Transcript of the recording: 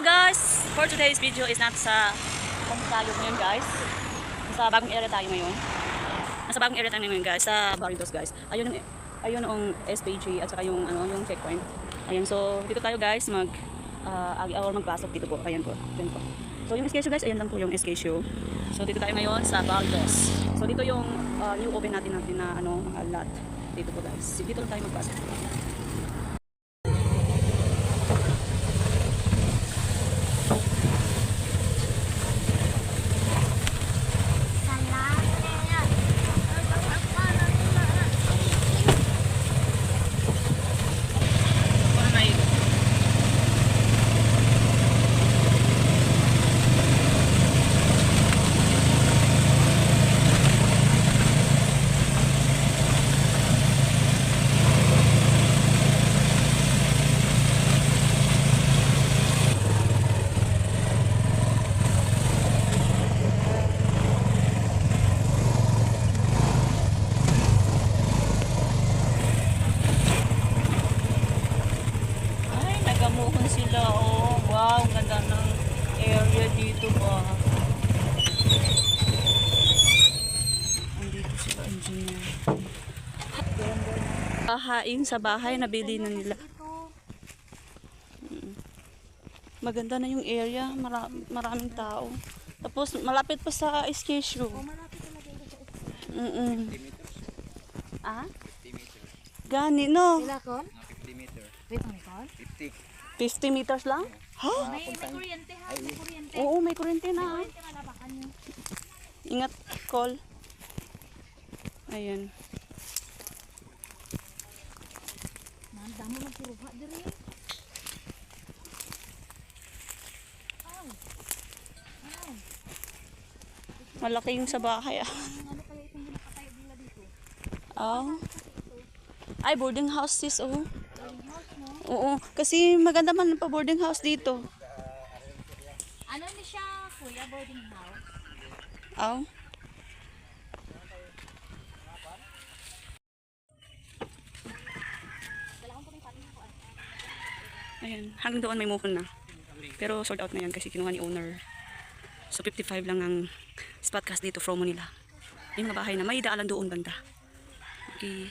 Guys! For today's video is not sa kung tayo ngayon guys. Sa bagong area tayo ngayon. Nasa bagong area tayo ngayon guys, sa Barrios guys. Ayun ang ayun ang SPG at saka yung ano yung checkpoint. Ayun so dito tayo guys mag uh, or magpasok dito po. Ayan po. Ayan po. So yung SKSU guys, ayan lang po yung SKSU. So dito tayo ngayon sa Barrios. So dito yung uh, new open natin natin na ano mga lot. Dito po guys. Dito lang tayo magpasok. Nagamuhon sila. Oh, wow, ganda ng area dito ba. Andito sila, engineer. Kahain sa bahay, nabili na nila. Mm. Maganda na yung area, mara maraming tao. Tapos malapit pa sa SKSU. Mm -mm. Ah? Gani, no? Sila kon? 50 meter. Wait, ano kon? 50. 50 meters lang? Ha? May, may kuryente ha, may kuryente. Oo, may kuryente na. ah. Kuryente. Ingat, call. Ayun. Man, damo magsuruha diri. Aw. Aw. Malaki yung sa bahay ah. Ano kaya itong ginakatayo nila dito? Oh. Ay, boarding house sis, oh. Oo, kasi maganda man pa boarding house dito. Ano ni siya, kuya, boarding house? Oh. Ayan, hanggang doon may mukon na. Pero sold out na yan kasi kinuha ni owner. So 55 lang ang spot cast dito from Manila. May mga bahay na may daalan doon banda. Okay.